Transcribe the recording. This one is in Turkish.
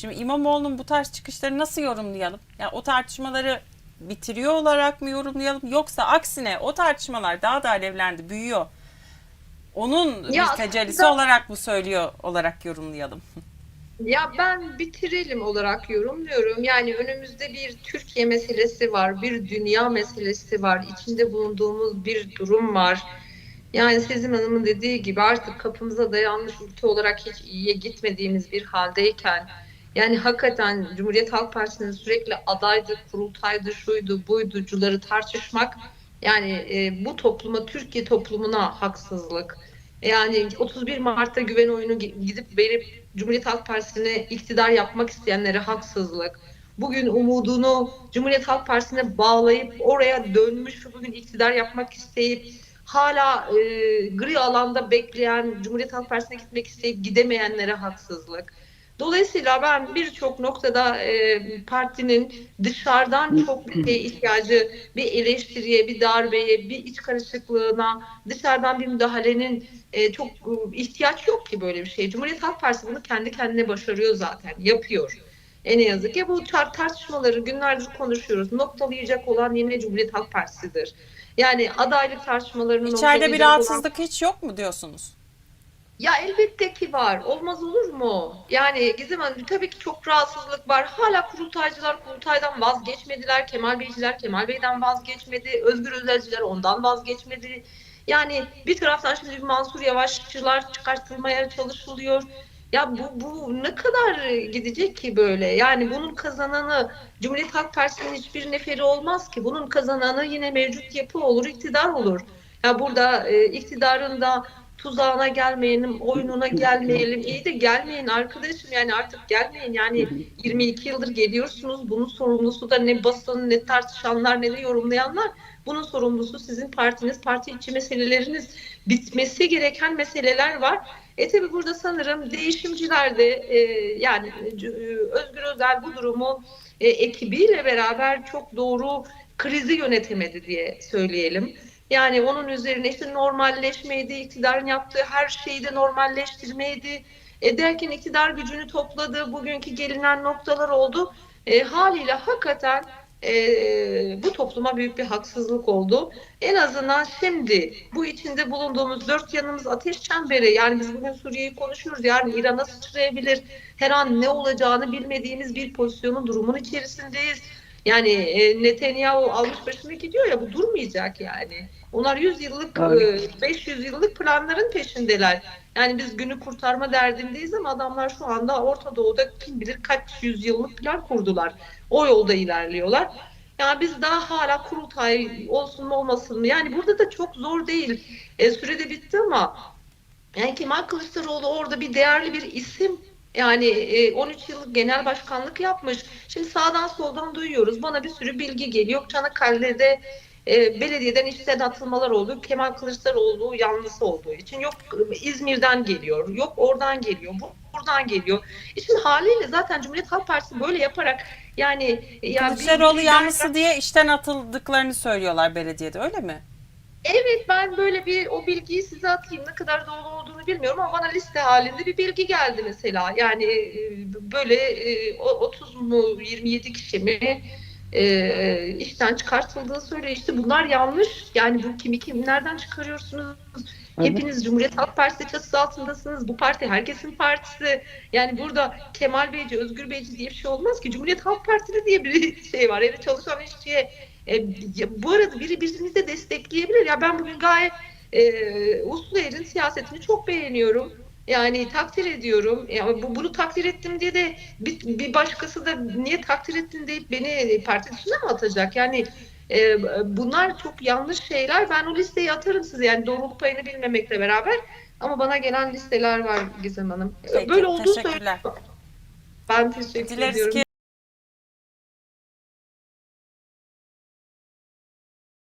Şimdi İmamoğlu'nun bu tarz çıkışları nasıl yorumlayalım? Ya o tartışmaları bitiriyor olarak mı yorumlayalım yoksa aksine o tartışmalar daha da alevlendi, büyüyor. Onun Ya bir tecellisi aslında- olarak mı söylüyor olarak yorumlayalım? Ya ben bitirelim olarak yorumluyorum. Yani önümüzde bir Türkiye meselesi var, bir dünya meselesi var, içinde bulunduğumuz bir durum var. Yani Sezin Hanım'ın dediği gibi artık kapımıza dayanmış ülke olarak hiç iyiye gitmediğimiz bir haldeyken yani hakikaten Cumhuriyet Halk Partisi'nin sürekli adaydı, kurultaydı, şuydu, buyducuları tartışmak yani e, bu topluma, Türkiye toplumuna haksızlık. Yani 31 Mart'ta güven oyunu gidip verip Cumhuriyet Halk Partisi'ne iktidar yapmak isteyenlere haksızlık. Bugün umudunu Cumhuriyet Halk Partisi'ne bağlayıp oraya dönmüş ve bugün iktidar yapmak isteyip hala e, gri alanda bekleyen Cumhuriyet Halk Partisi'ne gitmek isteyip gidemeyenlere haksızlık. Dolayısıyla ben birçok noktada e, partinin dışarıdan çok bir şeye ihtiyacı, bir eleştiriye, bir darbeye, bir iç karışıklığına, dışarıdan bir müdahalenin e, çok e, ihtiyaç yok ki böyle bir şey. Cumhuriyet Halk Partisi bunu kendi kendine başarıyor zaten, yapıyor. E ne yazık ki bu tar- tartışmaları günlerdir konuşuyoruz. Noktalayacak olan yine Cumhuriyet Halk Partisi'dir. Yani adaylık tartışmalarını İçeride bir noktalayacak olan- rahatsızlık hiç yok mu diyorsunuz? Ya elbette ki var. Olmaz olur mu? Yani Gizem Hanım tabii ki çok rahatsızlık var. Hala kurultaycılar kurultaydan vazgeçmediler. Kemal Beyciler Kemal Bey'den vazgeçmedi. Özgür Özelciler ondan vazgeçmedi. Yani bir taraftan şimdi Mansur Yavaşçılar çıkartılmaya çalışılıyor. Ya bu, bu ne kadar gidecek ki böyle? Yani bunun kazananı Cumhuriyet Halk Partisi'nin hiçbir neferi olmaz ki. Bunun kazananı yine mevcut yapı olur, iktidar olur. Ya burada e, iktidarın da tuzağına gelmeyelim, oyununa gelmeyelim. İyi de gelmeyin arkadaşım yani artık gelmeyin. Yani 22 yıldır geliyorsunuz. Bunun sorumlusu da ne basın, ne tartışanlar, ne de yorumlayanlar. Bunun sorumlusu sizin partiniz, parti içi meseleleriniz. Bitmesi gereken meseleler var. E tabi burada sanırım değişimciler de e, yani e, Özgür Özel bu durumu e, ekibiyle beraber çok doğru krizi yönetemedi diye söyleyelim. Yani onun üzerine işte normalleşmeydi, iktidarın yaptığı her şeyi de normalleştirmeydi. E derken iktidar gücünü topladı, bugünkü gelinen noktalar oldu. E, haliyle hakikaten e, bu topluma büyük bir haksızlık oldu. En azından şimdi bu içinde bulunduğumuz dört yanımız ateş çemberi. Yani biz bugün Suriye'yi konuşuyoruz. Yarın İran'a sıçrayabilir. Her an ne olacağını bilmediğimiz bir pozisyonun durumun içerisindeyiz. Yani e, Netanyahu almış başını gidiyor ya bu durmayacak yani. Onlar 100 yıllık, e, 500 yıllık planların peşindeler. Yani biz günü kurtarma derdindeyiz ama adamlar şu anda Orta Doğu'da kim bilir kaç yüzyıllık plan kurdular. O yolda ilerliyorlar. Yani biz daha hala kurultay olsun mu olmasın mı? Yani burada da çok zor değil. E, sürede bitti ama yani Kemal Kılıçdaroğlu orada bir değerli bir isim. Yani e, 13 yıllık genel başkanlık yapmış. Şimdi sağdan soldan duyuyoruz. Bana bir sürü bilgi geliyor. Çanakkale'de e, belediyeden işten atılmalar oldu. Kemal Kılıçdaroğlu yanlısı olduğu için. Yok e, İzmir'den geliyor. Yok oradan geliyor. Bu buradan geliyor. E şimdi haliyle zaten Cumhuriyet Halk Partisi böyle yaparak yani Kılıçdaroğlu bir- yanlısı diye işten atıldıklarını söylüyorlar belediyede öyle mi? Evet ben böyle bir o bilgiyi size atayım. Ne kadar doğru olduğunu bilmiyorum ama bana liste halinde bir bilgi geldi mesela. Yani e, böyle e, o- 30 mu 27 kişi mi e, işten çıkartıldığı söylüyor. İşte bunlar yanlış. Yani bu kimi kim nereden çıkarıyorsunuz? Evet. Hepiniz Cumhuriyet Halk Partisi çatısı altındasınız. Bu parti herkesin partisi. Yani burada Kemal Beyci, Özgür Beyci diye bir şey olmaz ki. Cumhuriyet Halk Partisi diye bir şey var. Yani çalışan işçiye e, bu arada biri birini de destekleyebilir. Ya ben bugün gayet e, Uslu Er'in siyasetini çok beğeniyorum. Yani takdir ediyorum. Ya bu, bunu takdir ettim diye de bir, bir başkası da niye takdir ettin deyip beni parti dışına mı atacak? Yani e, bunlar çok yanlış şeyler. Ben o listeyi atarım size. Yani doğruluk payını bilmemekle beraber. Ama bana gelen listeler var Gizem Hanım. Peki, Böyle olduğu teşekkürler. Ben teşekkür Dileriz ediyorum. ki